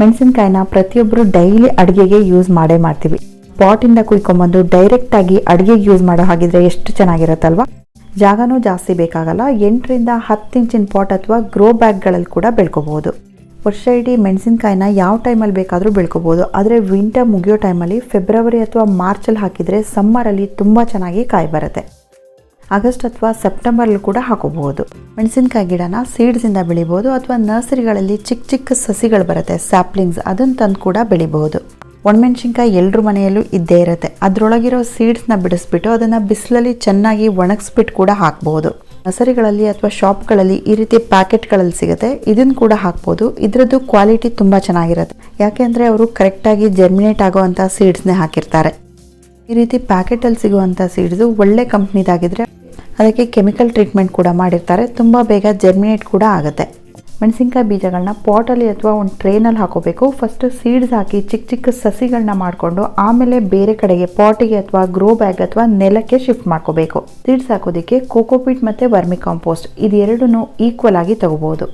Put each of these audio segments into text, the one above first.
ಮೆಣಸಿನಕಾಯಿನ ಪ್ರತಿಯೊಬ್ಬರು ಡೈಲಿ ಅಡುಗೆಗೆ ಯೂಸ್ ಮಾಡೇ ಮಾಡ್ತೀವಿ. ಪಾಟಿಂದ ಕುಯ್ಕೊಂಬಂದು ಡೈರೆಕ್ಟಾಗಿ ಅಡುಗೆಗೆ ಯೂಸ್ ಮಾಡೋ ಹಾಗಿದ್ರೆ ಎಷ್ಟು ಚೆನ್ನಾಗಿರುತ್ತಲ್ವಾ? ಜಾಗನೂ ಜಾಸ್ತಿ ಬೇಕಾಗಲ್ಲ. ಎಂಟರಿಂದ ಹತ್ತು ಇಂಚಿನ ಪಾಟ್ ಅಥವಾ ಗ್ರೋ ಬ್ಯಾಗ್ಗಳಲ್ಲಿ ಕೂಡ ಬೆಳ್ಕೋಬಹುದು. ವರ್ಷ ಇಡೀ ಮೆಣಸಿನಕಾಯಿನ ಯಾವ ಟೈಮಲ್ಲಿ ಬೇಕಾದರೂ ಬೆಳ್ಕೋಬಹುದು. ಆದರೆ ವಿಂಟರ್ ಮುಗಿಯೋ ಟೈಮಲ್ಲಿ ಫೆಬ್ರವರಿ ಅಥವಾ ಮಾರ್ಚಲ್ಲಿ ಹಾಕಿದರೆ ಸಮ್ಮರಲ್ಲಿ ತುಂಬ ಚೆನ್ನಾಗಿ ಕಾಯಿ ಬರುತ್ತೆ ಆಗಸ್ಟ್ ಅಥವಾ ಸೆಪ್ಟೆಂಬರ್ಲಿ ಕೂಡ ಹಾಕೋಬಹುದು. ಮೆಣಸಿನಕಾಯಿ ಗಿಡನ ಸೀಡ್ಸಿಂದ ಬೆಳಿಬೋದು ಅಥವಾ ನರ್ಸರಿಗಳಲ್ಲಿ ಚಿಕ್ಕ ಚಿಕ್ಕ ಸಸಿಗಳು ಬರುತ್ತೆ ಸ್ಯಾಪ್ಲಿಂಗ್ಸ್ ಅದನ್ನು ತಂದು ಕೂಡ ಬೆಳಿಬಹುದು ಒಣಮೆಣಸಿನ್ಕಾಯಿ ಎಲ್ಲರ ಮನೆಯಲ್ಲೂ ಇದ್ದೇ ಇರುತ್ತೆ. ಅದರೊಳಗಿರೋ ಸೀಡ್ಸ್ನ ಬಿಡಿಸ್ಬಿಟ್ಟು ಅದನ್ನು ಬಿಸಿಲಲ್ಲಿ ಚೆನ್ನಾಗಿ ಒಣಗಿಸ್ಬಿಟ್ಟು ಕೂಡ ಹಾಕ್ಬೋದು. ನರ್ಸರಿಗಳಲ್ಲಿ ಅಥವಾ ಶಾಪ್ಗಳಲ್ಲಿ ಈ ರೀತಿ ಪ್ಯಾಕೆಟ್ಗಳಲ್ಲಿ ಸಿಗುತ್ತೆ. ಇದನ್ನು ಕೂಡ ಹಾಕ್ಬೋದು. ಇದರದ್ದು ಕ್ವಾಲಿಟಿ ತುಂಬ ಚೆನ್ನಾಗಿರುತ್ತೆ. ಯಾಕೆಂದ್ರೆ ಅವರು ಕರೆಕ್ಟಾಗಿ ಜರ್ಮಿನೇಟ್ ಆಗೋವಂಥ ಸೀಡ್ಸ್ನೇ ಹಾಕಿರ್ತಾರೆ. ಈ ರೀತಿ ಪ್ಯಾಕೆಟಲ್ಲಿ ಸಿಗುವಂಥ ಸೀಡ್ಸು ಒಳ್ಳೆ ಕಂಪ್ನಿದಾಗಿದ್ರೆ ಅದಕ್ಕೆ ಕೆಮಿಕಲ್ ಟ್ರೀಟ್ಮೆಂಟ್ ಕೂಡ ಮಾಡಿರ್ತಾರೆ. ತುಂಬ ಬೇಗ ಜರ್ಮಿನೇಟ್ ಕೂಡ ಆಗುತ್ತೆ. ಮೆಣಸಿನ್ಕಾಯಿ ಬೀಜಗಳನ್ನ ಪಾಟಲ್ಲಿ ಅಥವಾ ಒಂದು ಟ್ರೇನಲ್ಲಿ ಹಾಕೋಬೇಕು. ಫಸ್ಟ್ ಸೀಡ್ಸ್ ಹಾಕಿ ಚಿಕ್ಕ ಚಿಕ್ಕ ಸಸಿಗಳನ್ನ ಮಾಡಿಕೊಂಡು ಆಮೇಲೆ ಬೇರೆ ಕಡೆಗೆ ಪಾಟಿಗೆ ಅಥವಾ ಗ್ರೋ ಬ್ಯಾಗ್ ಅಥವಾ ನೆಲಕ್ಕೆ ಶಿಫ್ಟ್ ಮಾಡ್ಕೋಬೇಕು. ಸೀಡ್ಸ್ ಹಾಕೋದಕ್ಕೆ ಕೋಕೋಪಿಟ್ ಮತ್ತು ವರ್ಮಿ ಕಾಂಪೋಸ್ಟ್ ಇದೆರಡೂ ಈಕ್ವಲ್ ಆಗಿ ತಗೋಬಹುದು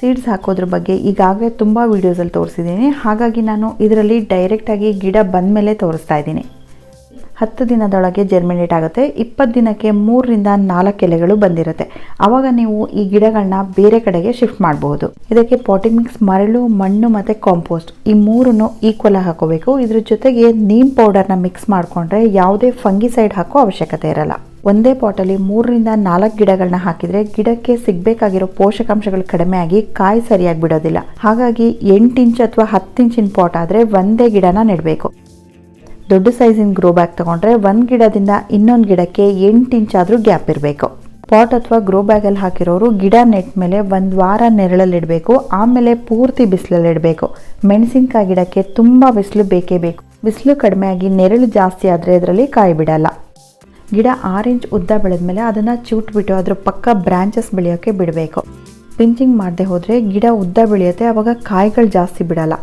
ಸೀಡ್ಸ್ ಹಾಕೋದ್ರ ಬಗ್ಗೆ ಈಗಾಗಲೇ ತುಂಬ ವೀಡಿಯೋಸಲ್ಲಿ ತೋರಿಸಿದ್ದೀನಿ. ಹಾಗಾಗಿ ನಾನು ಇದರಲ್ಲಿ ಡೈರೆಕ್ಟಾಗಿ ಗಿಡ ಬಂದ ಮೇಲೆ ತೋರಿಸ್ತಾ ಇದ್ದೀನಿ. ಹತ್ತು ದಿನದೊಳಗೆ ಜರ್ಮಿನೇಟ್ ಆಗುತ್ತೆ. ಇಪ್ಪತ್ತು ದಿನಕ್ಕೆ ಮೂರರಿಂದ ನಾಲ್ಕು ಎಲೆಗಳು ಬಂದಿರುತ್ತೆ. ಆವಾಗ ನೀವು ಈ ಗಿಡಗಳನ್ನ ಬೇರೆ ಕಡೆಗೆ ಶಿಫ್ಟ್ ಮಾಡಬಹುದು. ಇದಕ್ಕೆ ಪಾಟಿಂಗ್ ಮಿಕ್ಸ್ ಮರಳು, ಮಣ್ಣು ಮತ್ತು ಕಾಂಪೋಸ್ಟ್ ಈ ಮೂರನ್ನು ಈಕ್ವಲ್ ಹಾಕೋಬೇಕು. ಇದ್ರ ಜೊತೆಗೆ ನೀಮ್ ಪೌಡರ್ನ ಮಿಕ್ಸ್ ಮಾಡಿಕೊಂಡ್ರೆ ಯಾವುದೇ ಫಂಗಿಸೈಡ್ ಹಾಕೋ ಅವಶ್ಯಕತೆ ಇರಲ್ಲ. ಒಂದೇ ಪಾಟಲ್ಲಿ ಮೂರರಿಂದ ನಾಲ್ಕು ಗಿಡಗಳನ್ನ ಹಾಕಿದ್ರೆ ಗಿಡಕ್ಕೆ ಸಿಗಬೇಕಾಗಿರೋ ಪೋಷಕಾಂಶಗಳು ಕಡಿಮೆ ಆಗಿ ಕಾಯಿ ಸರಿಯಾಗಿ ಬಿಡೋದಿಲ್ಲ. ಹಾಗಾಗಿ ಎಂಟು ಇಂಚ್ ಅಥವಾ ಹತ್ತು ಇಂಚಿನ ಪಾಟ್ ಆದರೆ ಒಂದೇ ಗಿಡನ ನೆಡಬೇಕು. ದೊಡ್ಡ ಸೈಜಿನ ಗ್ರೋ ಬ್ಯಾಗ್ ತಗೊಂಡ್ರೆ ಒಂದು ಗಿಡದಿಂದ ಇನ್ನೊಂದು ಗಿಡಕ್ಕೆ ಎಂಟು ಇಂಚ್ ಆದರೂ ಗ್ಯಾಪ್ ಇರಬೇಕು. ಪಾಟ್ ಅಥವಾ ಗ್ರೋ ಬ್ಯಾಗಲ್ಲಿ ಹಾಕಿರೋರು ಗಿಡ ನೆಟ್ ಮೇಲೆ ಒಂದು ವಾರ ನೆರಳಲ್ಲಿಡಬೇಕು ಆಮೇಲೆ ಪೂರ್ತಿ ಬಿಸಿಲಲ್ಲಿ ಇಡಬೇಕು. ಮೆಣಸಿನ್ಕಾಯಿ ಗಿಡಕ್ಕೆ ತುಂಬ ಬಿಸಿಲು ಬೇಕೇ ಬೇಕು. ಬಿಸಿಲು ಕಡಿಮೆ ಆಗಿ ನೆರಳು ಜಾಸ್ತಿ ಆದರೆ ಅದರಲ್ಲಿ ಕಾಯಿ ಬಿಡಲ್ಲ. ಗಿಡ ಆರು ಇಂಚ್ ಉದ್ದ ಬೆಳೆದ್ಮೇಲೆ ಅದನ್ನು ಚೂಟ್ಬಿಟ್ಟು ಅದ್ರ ಪಕ್ಕ ಬ್ರಾಂಚಸ್ ಬೆಳೆಯೋಕ್ಕೆ ಬಿಡಬೇಕು. ಪಿಂಚಿಂಗ್ ಮಾಡದೆ ಹೋದರೆ ಗಿಡ ಉದ್ದ ಬೆಳೆಯುತ್ತೆ ಆವಾಗ ಕಾಯಿಗಳು ಜಾಸ್ತಿ ಬಿಡಲ್ಲ.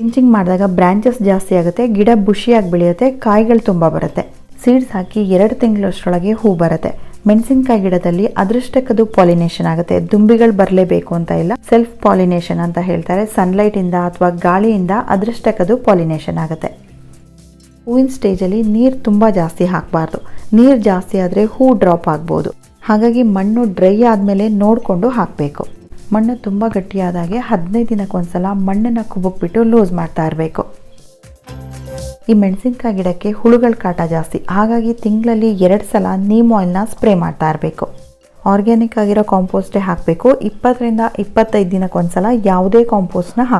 ಪಿಂಚಿಂಗ್ ಮಾಡಿದಾಗ ಬ್ರಾಂಚಸ್ ಜಾಸ್ತಿ ಆಗುತ್ತೆ, ಗಿಡ ಬುಷಿಯಾಗಿ ಬೆಳೆಯುತ್ತೆ, ಕಾಯಿಗಳು ತುಂಬ ಬರುತ್ತೆ. ಸೀಡ್ಸ್ ಹಾಕಿ ಎರಡು ತಿಂಗಳಷ್ಟರೊಳಗೆ ಹೂ ಬರುತ್ತೆ. ಮೆಣಸಿನಕಾಯಿ ಗಿಡದಲ್ಲಿ ಅದೃಷ್ಟಕ್ಕದು ಪಾಲಿನೇಷನ್ ಆಗುತ್ತೆ. ದುಂಬಿಗಳು ಬರಲೇಬೇಕು ಅಂತ ಇಲ್ಲ ಸೆಲ್ಫ್ ಪಾಲಿನೇಷನ್ ಅಂತ ಹೇಳ್ತಾರೆ. ಸನ್ಲೈಟಿಂದ ಅಥವಾ ಗಾಳಿಯಿಂದ ಅದೃಷ್ಟಕ್ಕದು ಪಾಲಿನೇಷನ್ ಆಗುತ್ತೆ. ಹೂವಿನ ಸ್ಟೇಜಲ್ಲಿ ನೀರು ತುಂಬ ಜಾಸ್ತಿ ಹಾಕಬಾರ್ದು. ನೀರು ಜಾಸ್ತಿ ಆದರೆ ಹೂ ಡ್ರಾಪ್ ಆಗ್ಬೋದು. ಹಾಗಾಗಿ ಮಣ್ಣು ಡ್ರೈ ಆದಮೇಲೆ ನೋಡಿಕೊಂಡು ಹಾಕಬೇಕು. ಮಣ್ಣು ತುಂಬ ಗಟ್ಟಿಯಾದಾಗೆ ಹದಿನೈದು ದಿನಕ್ಕೊಂದ್ಸಲ ಮಣ್ಣನ್ನು ಕುಬ್ಬಿಟ್ಟು ಲೂಸ್ ಮಾಡ್ತಾ ಇರಬೇಕು. ಈ ಮೆಣಸಿನ್ಕಾಯಿ ಗಿಡಕ್ಕೆ ಹುಳುಗಳ ಕಾಟ ಜಾಸ್ತಿ. ಹಾಗಾಗಿ ತಿಂಗಳಲ್ಲಿ ಎರಡು ಸಲ ನೀಮ್ ಆಯಿಲ್ನ ಸ್ಪ್ರೇ ಮಾಡ್ತಾ ಇರಬೇಕು. ಆರ್ಗ್ಯಾನಿಕ್ ಆಗಿರೋ ಕಾಂಪೋಸ್ಟೇ ಹಾಕಬೇಕು. ಇಪ್ಪತ್ತರಿಂದ ಇಪ್ಪತ್ತೈದು ದಿನಕ್ಕೊಂದ್ಸಲ ಯಾವುದೇ ಕಾಂಪೋಸ್ಟ್ನ ಹಾಕಿ